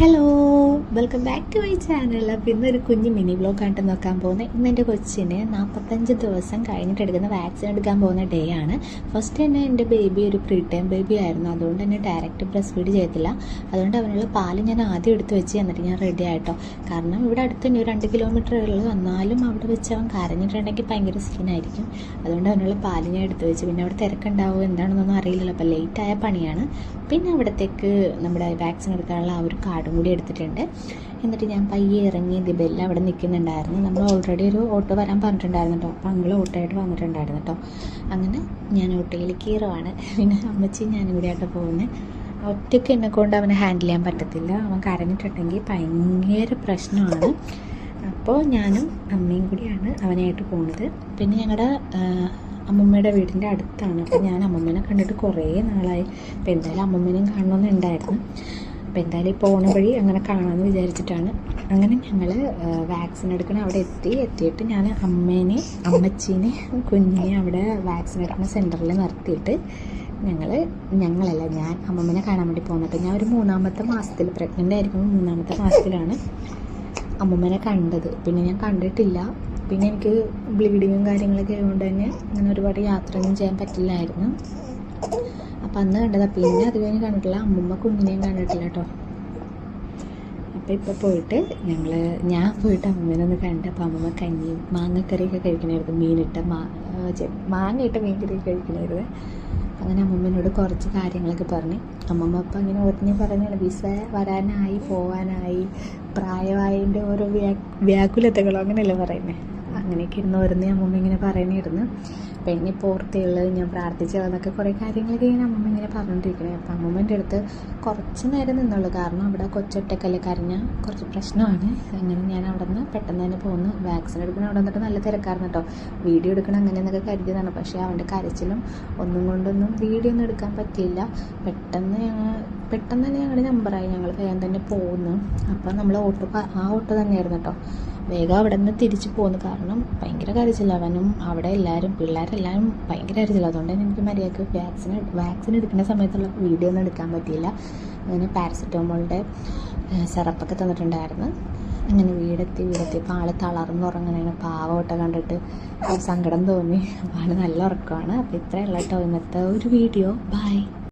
Hello. Welcome back to my channel അപ്പോൾ ഇന്നൊരു കുഞ്ഞ് മിനി ബ്ലോഗ് ആയിട്ട് നോക്കാൻ പോകുന്നത് ഇന്ന് എന്റെ കൊച്ചിന് നാൽപ്പത്തഞ്ച് ദിവസം കഴിഞ്ഞിട്ട് എടുക്കുന്ന വാക്സിൻ എടുക്കാൻ പോകുന്ന ഡേ ആണ്. ഫസ്റ്റ് തന്നെ എന്റെ ബേബി ഒരു പ്രീ ടൈം ബേബി ആയിരുന്നു. അതുകൊണ്ട് തന്നെ ഡയറക്റ്റ് ബ്രസ്റ്റ് ഫീഡ് ചെയ്തില്ല. അതുകൊണ്ട് അവനുള്ള പാൽ ഞാൻ ആദ്യം എടുത്ത് വെച്ച് എന്നിട്ട് ഞാൻ റെഡി ആയിട്ടോ. കാരണം ഇവിടെ അടുത്ത് തന്നെ ഒരു രണ്ട് കിലോമീറ്റർ ഉള്ളത് വന്നാലും അവിടെ വെച്ച് അവൻ കരഞ്ഞിട്ടുണ്ടെങ്കിൽ ഭയങ്കര സീനായിരിക്കും അതുകൊണ്ട് അവനുള്ള പാൽ ഞാൻ എടുത്ത് വെച്ച്. പിന്നെ അവിടെ തിരക്കുണ്ടാവുമോ എന്താണെന്നൊന്നും അറിയില്ലല്ലോ. അപ്പോൾ ലേറ്റ് ആയ പണിയാണ്. പിന്നെ അവിടത്തേക്ക് നമ്മുടെ വാക്സിൻ എടുക്കാനുള്ള ആ ഒരു കാർഡും കൂടി എടുത്തിട്ടുണ്ട്. എന്നിട്ട് ഞാൻ പയ്യെ ഇറങ്ങി ദിബല്ല അവിടെ നിൽക്കുന്നുണ്ടായിരുന്നു. നമ്മൾ ഓൾറെഡി ഒരു ഓട്ടോ വരാൻ പറഞ്ഞിട്ടുണ്ടായിരുന്നു കേട്ടോ. അപ്പോൾ അങ്കിൾ ഓട്ടോ ആയിട്ട് വന്നിട്ടുണ്ടായിരുന്നു കേട്ടോ. അങ്ങനെ ഞാൻ ഓട്ടോയിൽ കയറുവാണ്. പിന്നെ അമ്മച്ചി ഞാനും കൂടി ആയിട്ട് പോകുന്നത് ഒറ്റയ്ക്ക് എന്നെ കൊണ്ട് അവനെ ഹാൻഡിൽ ചെയ്യാൻ പറ്റത്തില്ല. അവൻ കരഞ്ഞിട്ടുണ്ടെങ്കിൽ ഭയങ്കര പ്രശ്നമാണ്. അപ്പോൾ ഞാനും അമ്മയും കൂടിയാണ് അവനായിട്ട് പോകുന്നത് പിന്നെ ഞങ്ങളുടെ അമ്മമ്മയുടെ വീടിന്റെ അടുത്താണ്. അപ്പോൾ ഞാൻ അമ്മമ്മേനെ കണ്ടിട്ട് കുറേ നാളായി. അപ്പോൾ എന്തായാലും അമ്മമ്മേനെയും കാണണമെന്നുണ്ടായിരുന്നു അപ്പോൾ എന്തായാലും പോണ വഴി അങ്ങനെ കാണാമെന്ന് വിചാരിച്ചിട്ടാണ്. അങ്ങനെ ഞങ്ങൾ വാക്സിൻ എടുക്കണ അവിടെ എത്തി. എത്തിയിട്ട് ഞാൻ അമ്മേനെ അമ്മച്ചീനെ കുഞ്ഞിനെ അവിടെ വാക്സിൻ എടുക്കുന്ന സെന്ററിൽ നിർത്തിയിട്ട് ഞങ്ങൾ ഞങ്ങളല്ല ഞാൻ അമ്മമ്മനെ കാണാൻ വേണ്ടി പോകുന്നത് ഞാൻ ഒരു മൂന്നാമത്തെ മാസത്തിൽ പ്രഗ്നന്റ് ആയിരിക്കുമ്പോൾ മൂന്നാമത്തെ മാസത്തിലാണ് അമ്മമ്മനെ കണ്ടത്. പിന്നെ ഞാൻ കണ്ടിട്ടില്ല. പിന്നെ എനിക്ക് ബ്ലീഡിങ്ങും കാര്യങ്ങളൊക്കെ ആയതുകൊണ്ട് തന്നെ അങ്ങനെ ഒരുപാട് യാത്രയൊന്നും ചെയ്യാൻ പറ്റില്ലായിരുന്നു. അപ്പം അന്ന് കണ്ടതാ. പിന്നെ അത് കഴിഞ്ഞ് കണ്ടിട്ടില്ല. അമ്മമ്മ കുഞ്ഞിനെയും കണ്ടിട്ടില്ല കേട്ടോ അപ്പൊ ഇപ്പോൾ പോയിട്ട് ഞങ്ങൾ ഞാൻ പോയിട്ട് അമ്മമ്മേനെ ഒന്ന് കണ്ട്. അപ്പം അമ്മമ്മ കഞ്ഞിയും മാങ്ങക്കറിയൊക്കെ കഴിക്കണമായിരുന്നു മീനിട്ട മാ മാങ്ങയിട്ട മീൻകറി കഴിക്കണമായിരുന്നു അങ്ങനെ അമ്മമ്മേനോട് കുറച്ച് കാര്യങ്ങളൊക്കെ പറഞ്ഞ്. അമ്മമ്മ അപ്പം അങ്ങനെ ഒരിഞ്ഞ് പറഞ്ഞാണ് വിസ വരാനായി പോവാനായി പ്രായമായതിന്റെ ഓരോ വ്യാ വ്യാകുലതകളോ അങ്ങനെയല്ലേ പറയുന്നത് അങ്ങനെയൊക്കെ ഇരുന്ന് ഓരോന്ന് അമ്മമ്മ ഇങ്ങനെ പറയണമായിരുന്നു അപ്പം ഇനി പോർത്തിയുള്ളത് ഞാൻ പ്രാർത്ഥിച്ചതെന്നൊക്കെ കുറേ കാര്യങ്ങളൊക്കെ ഇങ്ങനെ അമ്മമ്മ ഇങ്ങനെ പറഞ്ഞുകൊണ്ടിരിക്കണേ അപ്പം അമ്മമ്മന്റെ അടുത്ത് കുറച്ച് നേരം നിന്നുള്ളൂ. കാരണം അവിടെ കൊച്ചൊറ്റക്കല്ലേ കരഞ്ഞ കുറച്ച് പ്രശ്നമാണ്. അങ്ങനെ ഞാൻ അവിടെ നിന്ന് പെട്ടെന്ന് തന്നെ പോകുന്നു വാക്സിൻ എടുക്കണ അവിടെ വന്നിട്ട് നല്ല തിരക്കായിരുന്നു കേട്ടോ. വീഡിയോ എടുക്കണം അങ്ങനെ എന്നൊക്കെ കരുതിയതാണ്. പക്ഷേ അവന്റെ കരച്ചിലും ഒന്നും കൊണ്ടൊന്നും വീഡിയോ ഒന്നും എടുക്കാൻ പറ്റിയില്ല. പെട്ടെന്ന് ഞങ്ങൾ പെട്ടെന്ന് തന്നെ ഞങ്ങളുടെ നമ്പറായി. ഞങ്ങൾ വേഗം തന്നെ പോകുന്നു അപ്പം നമ്മൾ ഓട്ടോ ആ ഓട്ടോ തന്നെയായിരുന്നു കേട്ടോ. വേഗം അവിടെ നിന്ന് തിരിച്ചു പോകുന്നു കാരണം ഭയങ്കര കരച്ചില്ല അവനും അവിടെ എല്ലാവരും പിള്ളേരെല്ലാവരും ഭയങ്കര കരച്ചില്ല അതുകൊണ്ട് തന്നെ എനിക്ക് മര്യാദയ്ക്ക് വാക്സിൻ വാക്സിൻ എടുക്കുന്ന സമയത്തുള്ള വീഡിയോ ഒന്നും എടുക്കാൻ പറ്റിയില്ല. അങ്ങനെ പാരസെറ്റമോളിന്റെ സിറപ്പൊക്കെ തന്നിട്ടുണ്ടായിരുന്നു. അങ്ങനെ വീടെത്തി വീടെത്തിയപ്പോൾ ആൾ തളർന്നുറങ്ങണേന് പാവോട്ട കണ്ടിട്ട് സങ്കടം തോന്നി. അപ്പോൾ ആൾ നല്ല ഉറക്കമാണ്. അപ്പോൾ ഇത്രയുള്ള കേട്ടോ. ഇന്നത്തെ ഒരു വീഡിയോ ബൈ